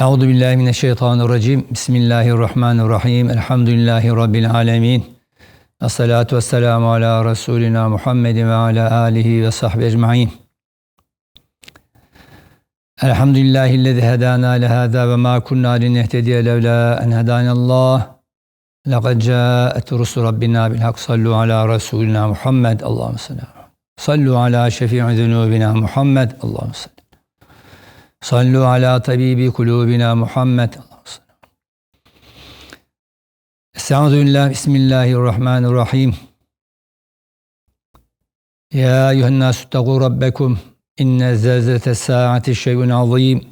Euzu billahi mineşşeytanirracim. Bismillahirrahmanirrahim. Elhamdülillahi rabbil alamin. Essalatu vesselamu ala Resulina Muhammedin ve ala alihi ve sahbihi ecmaîn. Elhamdülillahi'llezî hedâna lehâzâ ve mâ kunnâ linehtediye levlâ en hedânallâh. Laqad câet rusul rabbina bil hak sallu ala Resulina Muhammed. Allahümme salli. Sallu ala şefî'i zunûbina Muhammed. Allahümme salli. Sallu ala tabibi kulubina Muhammed. Estağfirullah. Bismillahirrahmanirrahim. Ya eyyühen nasu ittegu rabbekum. İnne zelzete saati şeyun azim.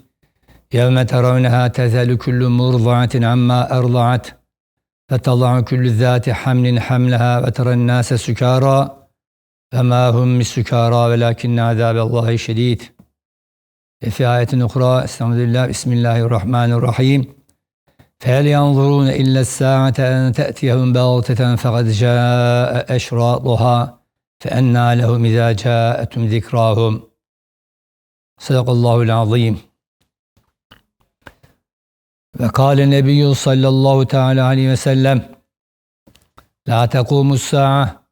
Yevme teravneha tezelu kullu murzatin amma erzaat. Fetalla'u kullu zati hamlin hamleha ve teren nase sükara. Ve ma hum mis sükara velakinne azaballahi şedid. في آية أخرى استعوذ بالله بسم الله الرحمن الرحيم فهل ينظرون إلا الساعة أن تأتيهم بغتة فقد جاء أشراطها فأنى لهم إذا جاءتهم ذكراهم صدق الله العظيم وقال النبي صلى الله تعالى عليه وسلم لا تقوم الساعة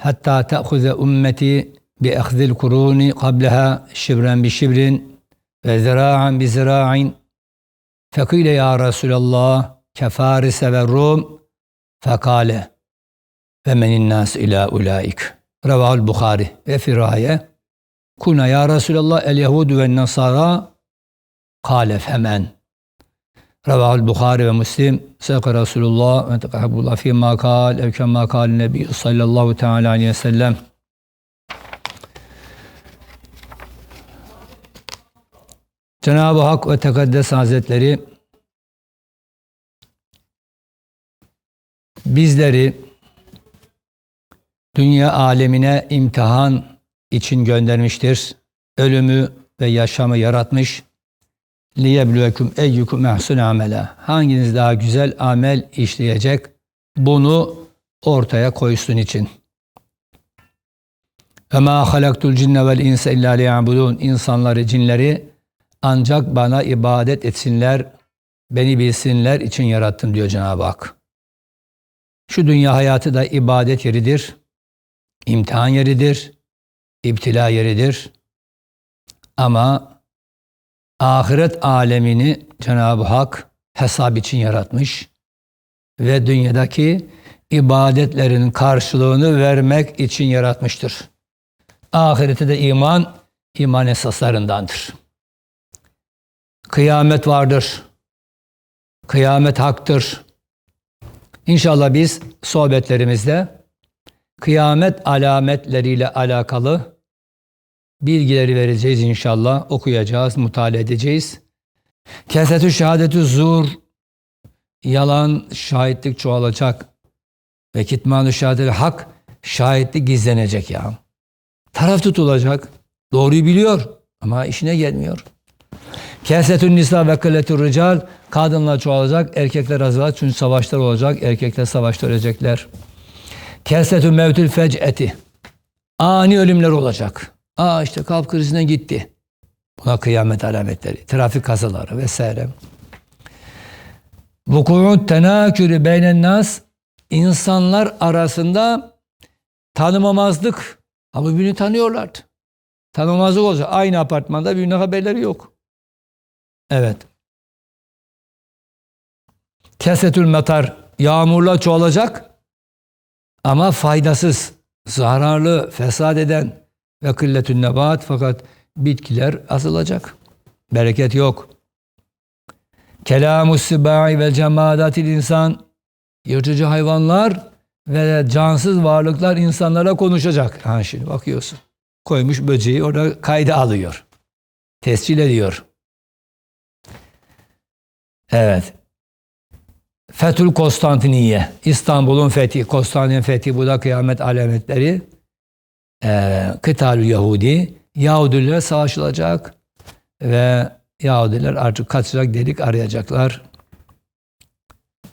حتى تأخذ أمتي bi ahdil kuruni qablaha şibren bi şibrin ve zira'an bi zira'in fekile ya Resulallah kefarise ve Rum fekale ve menin nas ila ulaik Revahul Bukhari ve firaye Kuna ya Resulallah el Yehudu ve Nasara? Kale femen. Revahul Bukhari ve Müslim Sâkı Resulullah ve tekahibullah fîmâ kâl evkemmâ kâl Nebi sallallahu teâlâ aleyhi ve sellem. Cenab-ı Hak ve Tekaddes Hazretleri bizleri dünya alemine imtihan için göndermiştir. Ölümü ve yaşamı yaratmış. لِيَبْلُوَكُمْ اَيُّكُمْ اَحْسُنَ amela. Hanginiz daha güzel amel işleyecek? Bunu ortaya koysun için. وَمَا خَلَقْتُ الْجِنَّ وَالْاِنْسَ اِلَّا لِيَعْبُدُونَ İnsanları, cinleri ancak bana ibadet etsinler, beni bilsinler için yarattım diyor Cenab-ı Hak. Şu dünya hayatı da ibadet yeridir, imtihan yeridir, iptila yeridir. Ama ahiret alemini Cenab-ı Hak hesap için yaratmış ve dünyadaki ibadetlerin karşılığını vermek için yaratmıştır. Ahirete de iman, iman esaslarındandır. Kıyamet vardır. Kıyamet haktır. İnşallah biz sohbetlerimizde kıyamet alametleriyle alakalı bilgileri vereceğiz inşallah. Okuyacağız, mutale edeceğiz. Kesetü şehadetü zur yalan şahitlik çoğalacak ve kitmanü şehadetü hak şahitlik gizlenecek ya. Taraf tutulacak. Doğruyu biliyor ama işine gelmiyor. Kesetün nisa ve kılletü rical kadınlar çoğalacak, erkekler azalacak çünkü savaşlar olacak, erkekler savaşta ölecekler. Kesetü mevtül fec'eti ani ölümler olacak. Aa işte kalp krizine gitti. Buna kıyamet alametleri, trafik kazaları vesaire. Vuku'un tenakürü beynen nas insanlar arasında tanımamazlık ama birbirini tanıyorlardı. Tanımamazlık olacak. Aynı apartmanda birbirine haberleri yok. Evet. Kesetül metar yağmurla çoğalacak ama faydasız, zararlı, fesat eden ve kılletün nebat fakat bitkiler azalacak. Bereket yok. Kelamus sibai ve cemadatil insan yırtıcı hayvanlar ve cansız varlıklar insanlara konuşacak. Ha şimdi bakıyorsun. Koymuş böceği orada kayda alıyor. Tescil ediyor. Evet. Fethül Konstantiniye. İstanbul'un fethi, Konstantin fethi bu da kıyamet alametleri. Ee, Kıtalü Yahudi. Yahudiler savaşılacak ve Yahudiler artık kaçacak delik arayacaklar.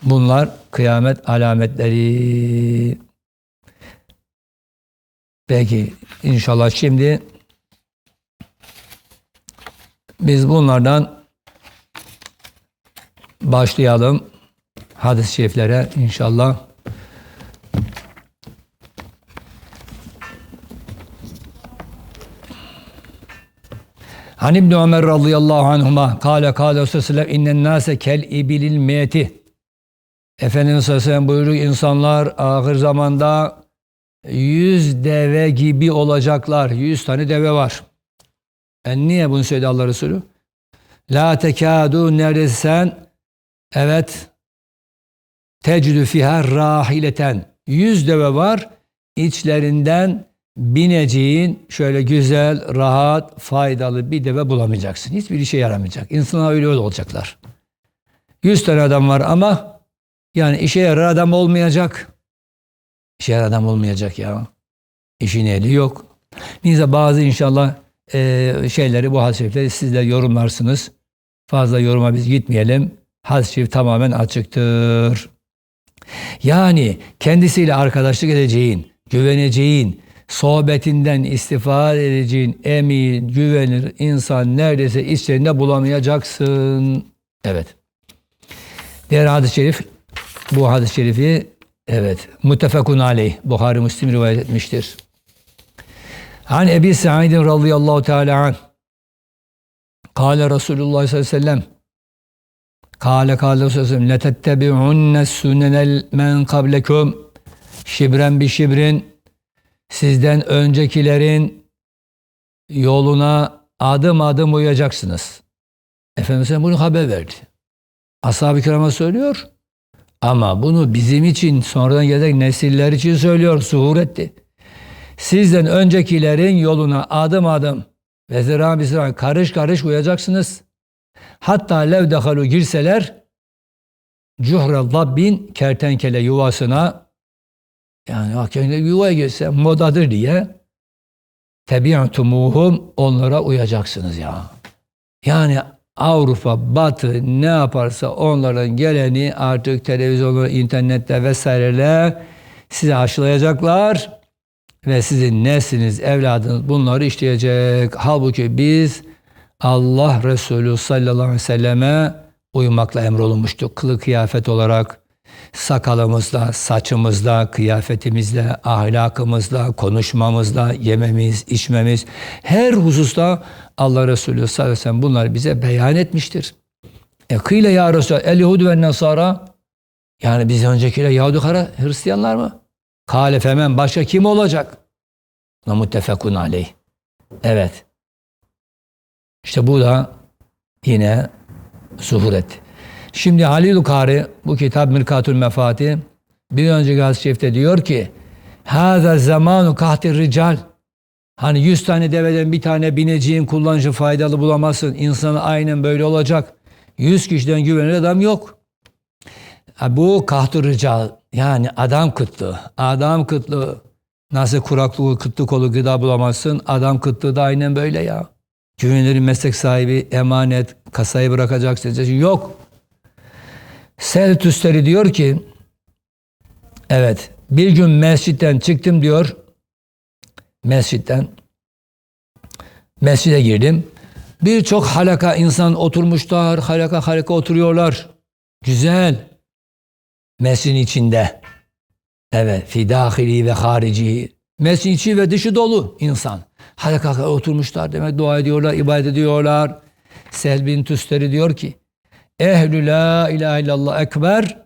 Bunlar kıyamet alametleri. Peki inşallah şimdi biz bunlardan başlayalım hadis-i şeriflere inşallah. Han İbni Ömer radıyallahu anhuma kâle kâle Resulullah innen nâse kel ibilil miyeti Efendimiz sallallahu aleyhi buyuruyor insanlar ahir zamanda yüz deve gibi olacaklar. Yüz tane deve var. E niye bunu söyledi Allah Resulü? La tekadu neredeyse evet tecdü fiha rahileten. Yüz deve var. İçlerinden bineceğin şöyle güzel, rahat, faydalı bir deve bulamayacaksın. Hiçbir işe yaramayacak. İnsanlar öyle olacaklar. Yüz tane adam var ama yani işe yarar adam olmayacak. İşe yarar adam olmayacak ya. İşin eli yok. Neyse bazı inşallah e, şeyleri bu hadis-i şerifleri sizler yorumlarsınız. Fazla yoruma biz gitmeyelim. Hadis-i şerif tamamen açıktır. Yani kendisiyle arkadaşlık edeceğin, güveneceğin, sohbetinden istifade edeceğin emin, güvenir insan neredeyse içlerinde bulamayacaksın. Evet. Diğer hadis-i şerif, bu hadis-i şerifi evet, muttefakun aleyh, Buhari Müslim rivayet etmiştir. An Ebi Sa'idin radıyallahu teala anh, Kale Resulullah sallallahu aleyhi ve sellem, Kale ve sellem, letettebi'unne sünenel men kablekum, şibren bir şibrin, sizden öncekilerin yoluna adım adım uyacaksınız. Efendimiz bunu haber verdi. Ashab-ı kirama söylüyor. Ama bunu bizim için sonradan gelecek nesiller için söylüyor. Zuhur etti. Sizden öncekilerin yoluna adım adım ve zira bizra karış karış uyacaksınız. Hatta lev dehalu girseler cuhra dabbin kertenkele yuvasına yani hakikaten yuvaya girse modadır diye tebi'tumuhum onlara uyacaksınız ya. Yani Avrupa, Batı ne yaparsa onların geleni artık televizyonda, internette vesaireler size aşılayacaklar ve sizin nesliniz, evladınız bunları işleyecek. Halbuki biz Allah Resulü sallallahu aleyhi ve selleme uymakla emrolunmuştuk. Kılı kıyafet olarak sakalımızla, saçımızla, kıyafetimizle, ahlakımızla, konuşmamızla, yememiz, içmemiz her hususta Allah Resulü sallallahu aleyhi ve sellem bunları bize beyan etmiştir. E kıyle ya Resulallah el Yahud ve Nasara yani biz öncekiler Yahudi Hristiyanlar mı? Kale femen başka kim olacak? Muttefekun aleyh. Evet. İşte bu da yine zuhur etti. Şimdi Halil Kari bu kitap Mirkatül Mefati bir önceki hadis-i şerifte diyor ki Hâzâ zamanu kahtir rical Hani yüz tane deveden bir tane bineceğin kullanıcı faydalı bulamazsın. İnsanı aynen böyle olacak. Yüz kişiden güvenilir adam yok. Bu kahtur rical yani adam kıtlığı. Adam kıtlığı. Nasıl kuraklığı, kıtlık olur gıda bulamazsın. Adam kıtlığı da aynen böyle ya. Güvenilir meslek sahibi, emanet, kasayı bırakacaksın. Yok. Seltüsleri diyor ki evet bir gün mescitten çıktım diyor mescitten mescide girdim. Birçok halaka insan oturmuşlar, halaka halaka oturuyorlar. Güzel. Mescidin içinde. Evet, fi dahili ve harici. Mescidin içi ve dışı dolu insan. Halaka oturmuşlar demek dua ediyorlar, ibadet ediyorlar. Selbin Tüsteri diyor ki, Ehlü la ilahe illallah ekber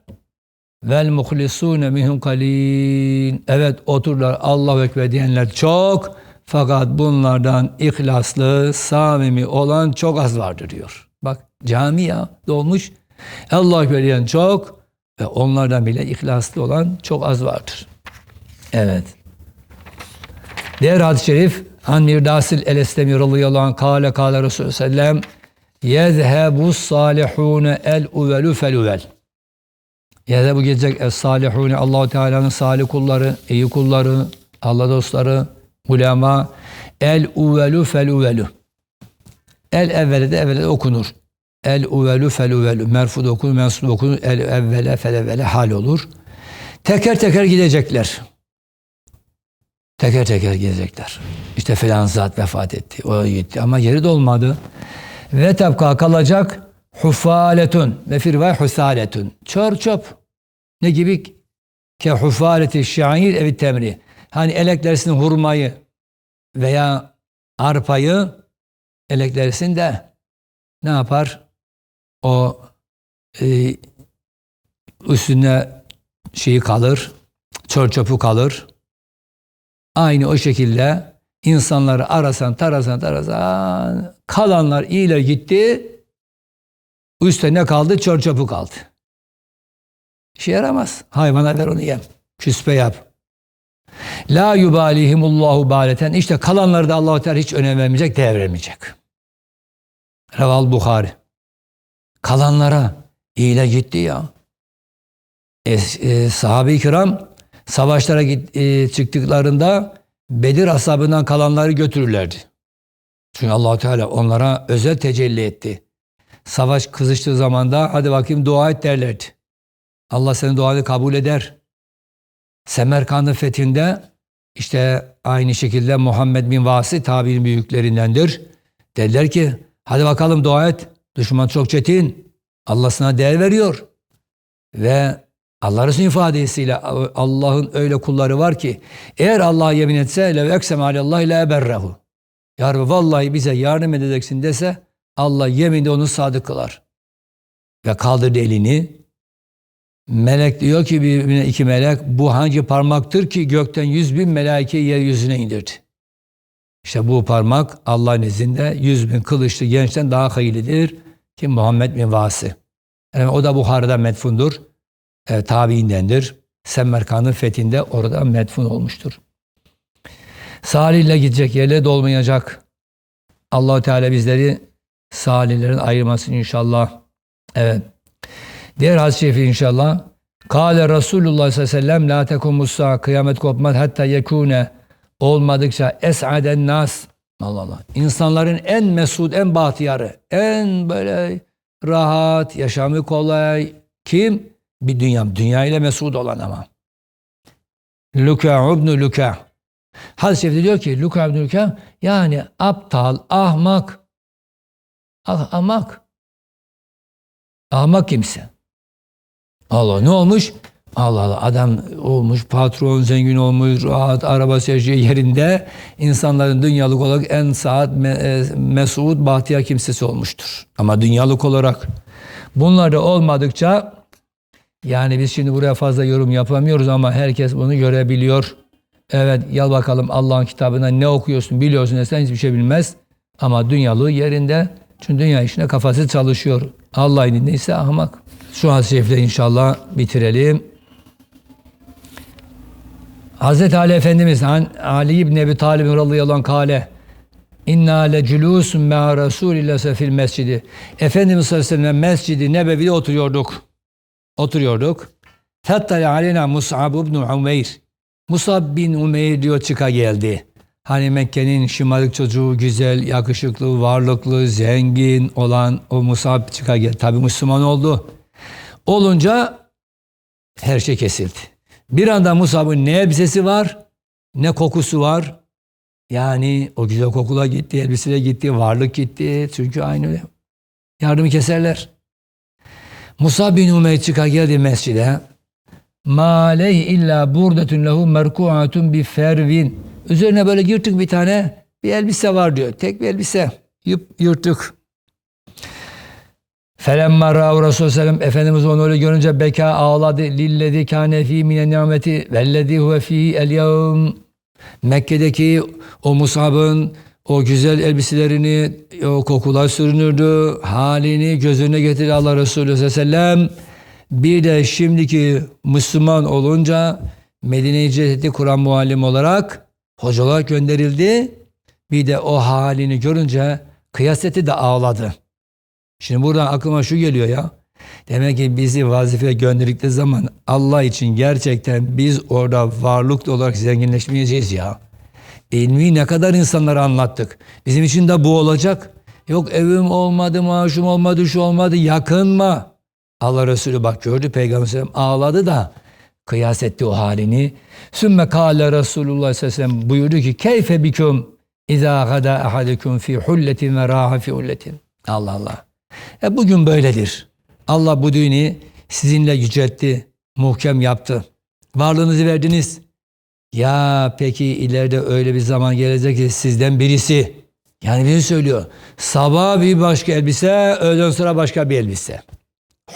vel muhlisune minhum kalin. Evet oturlar Allahu Ekber diyenler çok fakat bunlardan ihlaslı, samimi olan çok az vardır diyor. Bak cami ya dolmuş. Allahu Ekber diyen çok ve onlardan bile ihlaslı olan çok az vardır. Evet. Diğer hadis-i şerif Han Mirdasil el-Eslemi radıyallahu anh kâle kâle Resulü sellem yezhebu salihune el uvelu fel uvel. Yezhebu gelecek es salihune Allahu Teala'nın salih kulları, iyi kulları, Allah dostları, ulema el uvelu fel uvelu. El evvele de evvele de okunur. El uvelu fel uvelu. Merfu okunur, mensup okunur. El evvele fel evvele hal olur. Teker teker gidecekler. Teker teker gidecekler. İşte filan zat vefat etti. O gitti ama yeri dolmadı. Ve tebka kalacak Hufaletun ve fir ve husaletun. Çör çöp. Ne gibi? Ke hufaleti şair evi temri. Hani eleklersin hurmayı veya arpayı eleklersin de ne yapar? O e, üstüne şeyi kalır, çör çöpü kalır. Aynı o şekilde insanları arasan, tarasan, tarasan kalanlar iyiler gitti. Üstte ne kaldı? Çör çöpü kaldı. İşe yaramaz. Hayvana ver onu yem. Küspe yap. La yubalihimullahu baleten. İşte kalanları da Allah-u Teala hiç önem vermeyecek, değer vermeyecek. Reval Bukhari. Kalanlara iyiler gitti ya. E, e, sahabe-i kiram savaşlara git, e, çıktıklarında Bedir ashabından kalanları götürürlerdi. Çünkü allah Teala onlara özel tecelli etti. Savaş kızıştığı zamanda hadi bakayım dua et derlerdi. Allah senin duanı kabul eder. Semerkand'ın fethinde işte aynı şekilde Muhammed bin Vasi tabi'nin büyüklerindendir. Dediler ki hadi bakalım dua et. Düşman çok çetin. Allah sana değer veriyor. Ve Allah Resulü ifadesiyle Allah'ın öyle kulları var ki eğer Allah'a yemin etse le eksem alallah ile eberrehu. Ya Rabbi vallahi bize yardım edeceksin dese Allah yeminde onu sadık kılar. Ve kaldırdı elini. Melek diyor ki birbirine iki melek bu hangi parmaktır ki gökten yüz bin melaike yeryüzüne indirdi. İşte bu parmak Allah'ın izinde yüz bin kılıçlı gençten daha hayırlıdır ki Muhammed bin Vasi. Yani o da Buhara'da metfundur. E, tabiindendir. Semmerkan'ın fethinde orada metfun olmuştur. Salih ile gidecek yerle dolmayacak. Allahu Teala bizleri salihlerin ayırmasın inşallah. Evet. Diğer hadis-i şerifi inşallah. Kale Resulullah sallallahu aleyhi ve sellem la tekumus kıyamet kopmaz hatta yekune olmadıkça es'aden nas Allah Allah. İnsanların en mesud, en bahtiyarı, en böyle rahat, yaşamı kolay. Kim? Bir dünya, dünya ile mesud olan ama. Luka ibn Luka. Hadis-i şerifte diyor ki Luka ibn Luka yani aptal, ahmak. Ah, ahmak. Ahmak kimse. Allah ne olmuş? Allah Allah adam olmuş, patron zengin olmuş, rahat, araba yaşıyor yerinde. insanların dünyalık olarak en saat, me, mesut, bahtiyar kimsesi olmuştur. Ama dünyalık olarak bunlar da olmadıkça yani biz şimdi buraya fazla yorum yapamıyoruz ama herkes bunu görebiliyor. Evet yal bakalım Allah'ın kitabına ne okuyorsun biliyorsun desen hiçbir şey bilmez. Ama dünyalığı yerinde. Çünkü dünya işine kafası çalışıyor. Allah'ın dinleyse ahmak. Şu hadis-i inşallah bitirelim. Hazreti Ali Efendimiz Ali İbni Ebi Talib radıyallahu anh kale İnna le culusun ma Resulillah fil mescidi. Efendimiz sallallahu aleyhi ve sellem mescidi Nebevi'de oturuyorduk. Oturuyorduk. Hatta aleyna Mus'ab ibn Umeyr. Musab bin Umeyr diyor çıka geldi. Hani Mekke'nin şımarık çocuğu, güzel, yakışıklı, varlıklı, zengin olan o Musab çıka geldi. Tabi Müslüman oldu. Olunca her şey kesildi. Bir anda Musab'ın ne elbisesi var, ne kokusu var. Yani o güzel kokula gitti, elbiseye gitti, varlık gitti. Çünkü aynı. Yardımı keserler. Musa bin Umeyr geldi mescide. Ma aleyh illa burdetun lehu merkuatun bi fervin. Üzerine böyle yırtık bir tane bir elbise var diyor. Tek bir elbise. Yırtık. Felemma râhu Resulü sellem Efendimiz onu öyle görünce beka ağladı. Lillezi kâne fî mine nimeti vellezî huve fî el yevm. Mekke'deki o Musab'ın o güzel elbiselerini o kokular sürünürdü. Halini gözüne getirdi Allah Resulü sellem. Bir de şimdiki Müslüman olunca Medine-i Cennet'i Kur'an muallim olarak hocalar gönderildi. Bir de o halini görünce kıyaseti de ağladı. Şimdi buradan aklıma şu geliyor ya. Demek ki bizi vazifeye gönderdikleri zaman Allah için gerçekten biz orada varlıklı olarak zenginleşmeyeceğiz ya. İlmi ne kadar insanlara anlattık. Bizim için de bu olacak. Yok evim olmadı, maaşım olmadı, şu olmadı, yakınma. Allah Resulü bak gördü Peygamber Sellem ağladı da kıyas etti o halini. Sümme kâle Resulullah Sellem buyurdu ki keyfe biküm izâ gada ahadukum fi hulletin ve raha fi hulletin. Allah Allah. E bugün böyledir. Allah bu düğünü sizinle yüceltti, muhkem yaptı. Varlığınızı verdiniz. Ya peki ileride öyle bir zaman gelecek ki sizden birisi yani biri söylüyor. Sabah bir başka elbise, öğleden sonra başka bir elbise.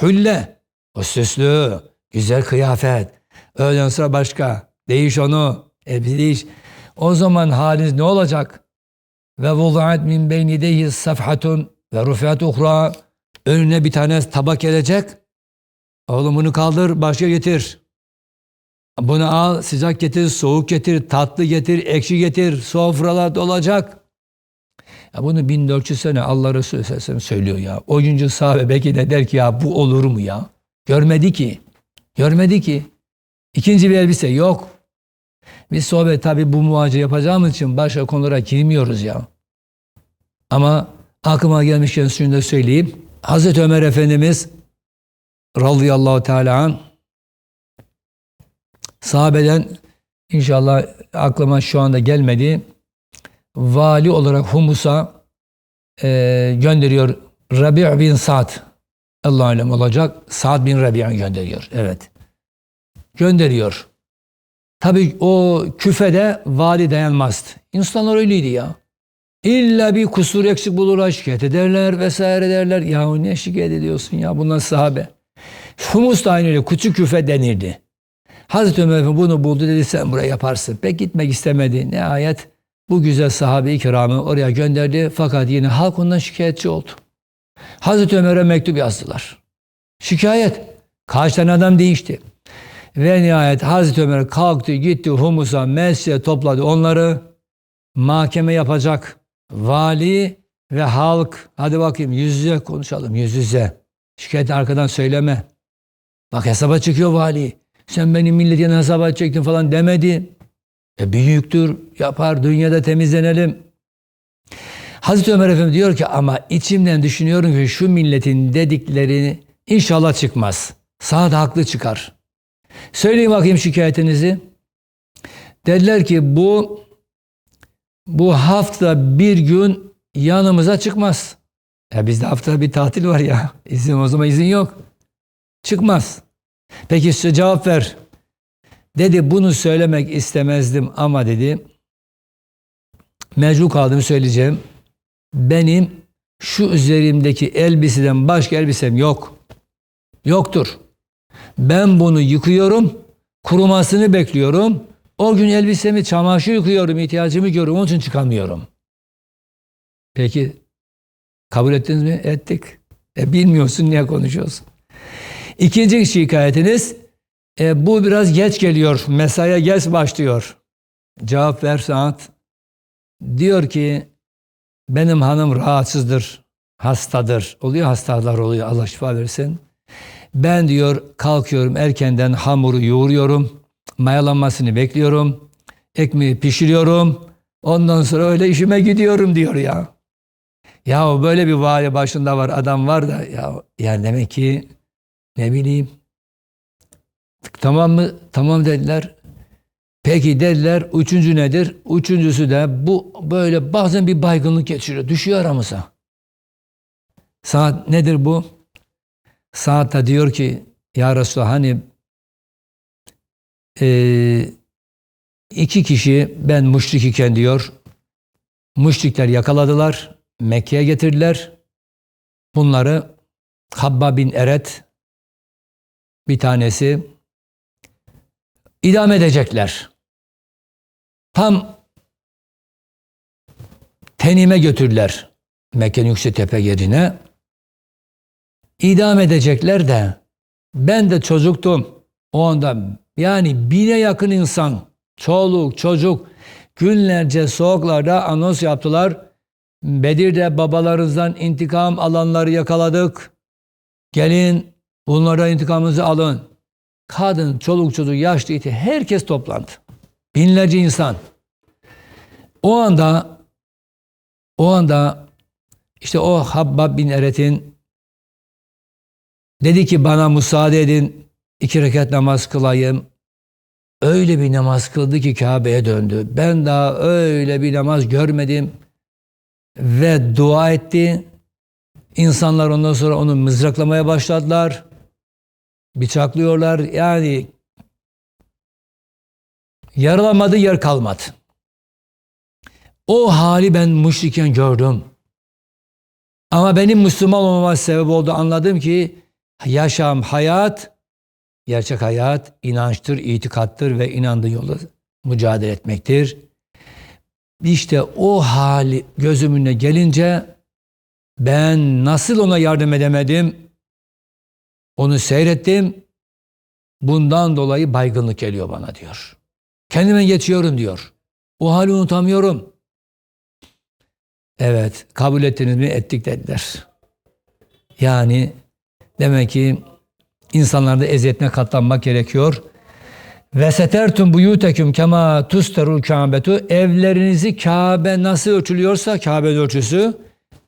Hülle, o süslü, güzel kıyafet. Öğleden sonra başka. Değiş onu, elbise değiş. O zaman haliniz ne olacak? Ve vudu'at min beyni yedeyhi safhatun ve rufiat uhra. Önüne bir tane tabak gelecek. Oğlum bunu kaldır, başka getir. Bunu al, sıcak getir, soğuk getir, tatlı getir, ekşi getir. Sofralar dolacak. Ya bunu 1400 sene Allah Resulü Aleyhisselam söylüyor ya. Oyuncu sahabe belki de der ki ya bu olur mu ya? Görmedi ki. Görmedi ki. İkinci bir elbise yok. Biz sohbet tabi bu muhacı yapacağımız için başka konulara girmiyoruz ya. Ama aklıma gelmişken şunu da söyleyeyim. Hazreti Ömer Efendimiz radıyallahu teala an sahabeden inşallah aklıma şu anda gelmedi. Vali olarak Humus'a e, gönderiyor. Rabi' bin Sa'd Allah alem olacak. Sa'd bin Rabi'a gönderiyor. Evet. Gönderiyor. Tabi o küfede vali dayanmaz. İnsanlar öyleydi ya. İlla bir kusur eksik bulurlar, şikayet ederler vesaire derler. Ya niye şikayet ediyorsun ya bunlar sahabe. Humus da aynı öyle küçük küfe denirdi. Hazreti Ömer bunu buldu dedi sen buraya yaparsın. Pek gitmek istemedi. Nihayet bu güzel sahabe-i kiramı oraya gönderdi. Fakat yine halk ondan şikayetçi oldu. Hazreti Ömer'e mektup yazdılar. Şikayet. Kaç tane adam değişti. Ve nihayet Hazreti Ömer kalktı gitti Humus'a mescide topladı onları. Mahkeme yapacak. Vali ve halk. Hadi bakayım yüz yüze konuşalım yüz yüze. Şikayet arkadan söyleme. Bak hesaba çıkıyor vali. Sen benim milletin hesaba çektin falan demedi. E büyüktür, yapar, dünyada temizlenelim. Hazreti Ömer Efendi diyor ki ama içimden düşünüyorum ki şu milletin dediklerini inşallah çıkmaz. Saat haklı çıkar. Söyleyin bakayım şikayetinizi. Dediler ki bu bu hafta bir gün yanımıza çıkmaz. Ya bizde hafta bir tatil var ya. İzin o zaman izin yok. Çıkmaz. Peki size cevap ver. Dedi bunu söylemek istemezdim ama dedi mecbur kaldım söyleyeceğim. Benim şu üzerimdeki elbiseden başka elbisem yok. Yoktur. Ben bunu yıkıyorum, kurumasını bekliyorum. O gün elbisemi çamaşır yıkıyorum, ihtiyacımı görüyorum. Onun için çıkamıyorum. Peki kabul ettiniz mi? Ettik. E bilmiyorsun niye konuşuyorsun? İkinci şikayetiniz e, bu biraz geç geliyor. Mesaiye geç başlıyor. Cevap ver saat. Diyor ki benim hanım rahatsızdır, hastadır. Oluyor hastalar oluyor Allah şifa versin. Ben diyor kalkıyorum erkenden hamuru yoğuruyorum. Mayalanmasını bekliyorum. Ekmeği pişiriyorum. Ondan sonra öyle işime gidiyorum diyor ya. Ya böyle bir vali başında var adam var da ya yani demek ki ne bileyim Tamam mı? Tamam dediler. Peki dediler. Üçüncü nedir? Üçüncüsü de bu böyle bazen bir baygınlık geçiriyor. Düşüyor aramıza. Saat nedir bu? Saat da diyor ki ya Resulallah hani e, iki kişi ben müşrik iken diyor müşrikler yakaladılar. Mekke'ye getirdiler. Bunları Habba bin Eret bir tanesi idam edecekler. Tam tenime götürdüler Mekke'nin yüksek tepe yerine. İdam edecekler de ben de çocuktum. O anda yani bine yakın insan, çoluk, çocuk günlerce soğuklarda anons yaptılar. Bedir'de babalarınızdan intikam alanları yakaladık. Gelin bunlara intikamınızı alın kadın, çoluk çocuk, yaşlı, iti herkes toplandı. Binlerce insan. O anda o anda işte o Habbab bin Eret'in dedi ki bana müsaade edin iki rekat namaz kılayım. Öyle bir namaz kıldı ki Kabe'ye döndü. Ben daha öyle bir namaz görmedim. Ve dua etti. İnsanlar ondan sonra onu mızraklamaya başladılar. Bıçaklıyorlar. Yani yaralamadığı yer kalmadı. O hali ben müşriken gördüm. Ama benim Müslüman olmama sebep oldu. Anladım ki yaşam, hayat, gerçek hayat inançtır, itikattır ve inandığı yolda mücadele etmektir. İşte o hali gözümüne gelince ben nasıl ona yardım edemedim? Onu seyrettim. Bundan dolayı baygınlık geliyor bana diyor. Kendime geçiyorum diyor. O hali unutamıyorum. Evet, kabul ettiniz mi? Ettik dediler. Yani demek ki insanlarda eziyetine katlanmak gerekiyor. Ve setertum buyuteküm kema tusterul kâbetu evlerinizi Kabe nasıl ölçülüyorsa Kabe ölçüsü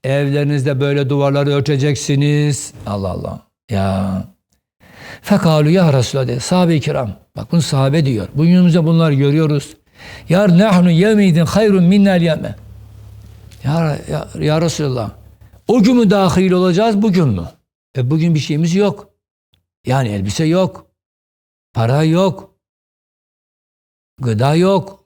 evlerinizde böyle duvarları örteceksiniz. Allah Allah. Ya. Fekalu ya Resulallah dedi. Sahabe-i kiram. Bak bunu sahabe diyor. Bugünümüzde bunları görüyoruz. Yar nahnu yemidin hayrun minnel yeme. Ya, ya, ya Resulallah. O gün mü dahil olacağız bugün mü? E bugün bir şeyimiz yok. Yani elbise yok. Para yok. Gıda yok.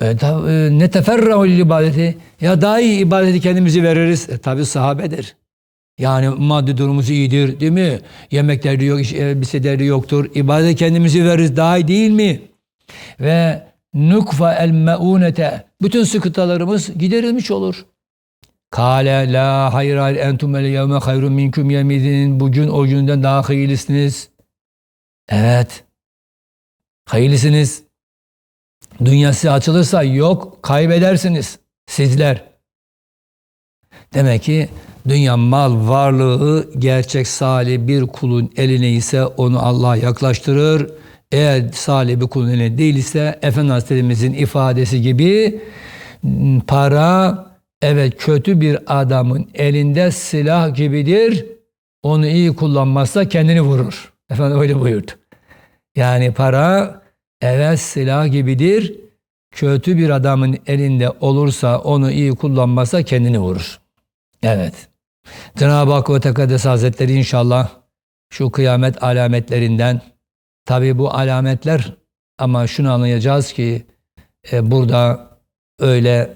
E, ta, e, ne teferrahu ibadeti. Ya daha iyi ibadeti kendimizi veririz. E, tabi sahabedir. Yani maddi durumumuz iyidir değil mi? Yemekleri yok, iş- elbiseleri yoktur. İbadet kendimizi veririz daha iyi değil mi? Ve nukfa el meunete bütün sıkıntılarımız giderilmiş olur. Kale la hayır hayır entum el yevme hayrun minkum yemidin bugün o günden daha hayırlısınız. Evet. Hayırlısınız. Dünya size açılırsa yok kaybedersiniz sizler. Demek ki dünya mal varlığı gerçek salih bir kulun eline ise onu Allah'a yaklaştırır. Eğer salih bir kulun eline değil ise Efendi Hazretlerimizin ifadesi gibi m, para evet kötü bir adamın elinde silah gibidir. Onu iyi kullanmazsa kendini vurur. Efendim öyle buyurdu. Yani para evet silah gibidir. Kötü bir adamın elinde olursa onu iyi kullanmazsa kendini vurur. Evet. Cenab-ı Hak ve Tekaddes Hazretleri inşallah şu kıyamet alametlerinden tabi bu alametler ama şunu anlayacağız ki e, burada öyle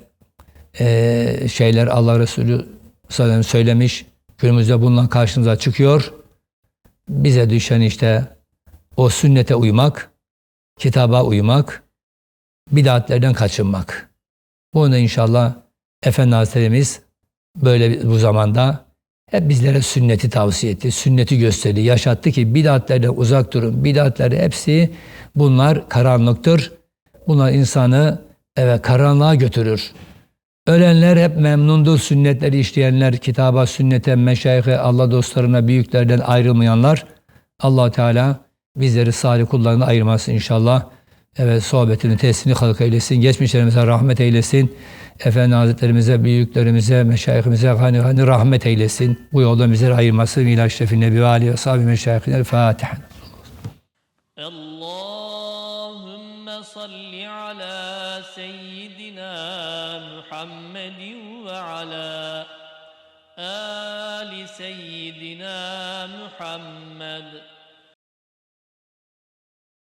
e, şeyler Allah Resulü sallallahu söylemiş. Günümüzde bununla karşımıza çıkıyor. Bize düşen işte o sünnete uymak, kitaba uymak, bidatlerden kaçınmak. Bunu inşallah Efendi Hazretlerimiz böyle bu zamanda hep bizlere sünneti tavsiye etti. Sünneti gösterdi, yaşattı ki bidatlerden uzak durun. Bidatler hepsi bunlar karanlıktır. Bunlar insanı evet karanlığa götürür. Ölenler hep memnundur. Sünnetleri işleyenler, kitaba, sünnete, meşayihe, Allah dostlarına, büyüklerden ayrılmayanlar. allah Teala bizleri salih kullarına ayırmasın inşallah. Evet sohbetini, tesini halk eylesin. Geçmişlerimize rahmet eylesin. Efendi Hazretlerimize, büyüklerimize, meşayihimize hani hani rahmet eylesin. Bu yolda bizleri ayırmasın. İlahi Şefi Nebi ve Ali ve sahibi meşayihine El Fatiha. Allahümme salli ala seyyidina Muhammedin ve ala ali seyyidina Muhammed.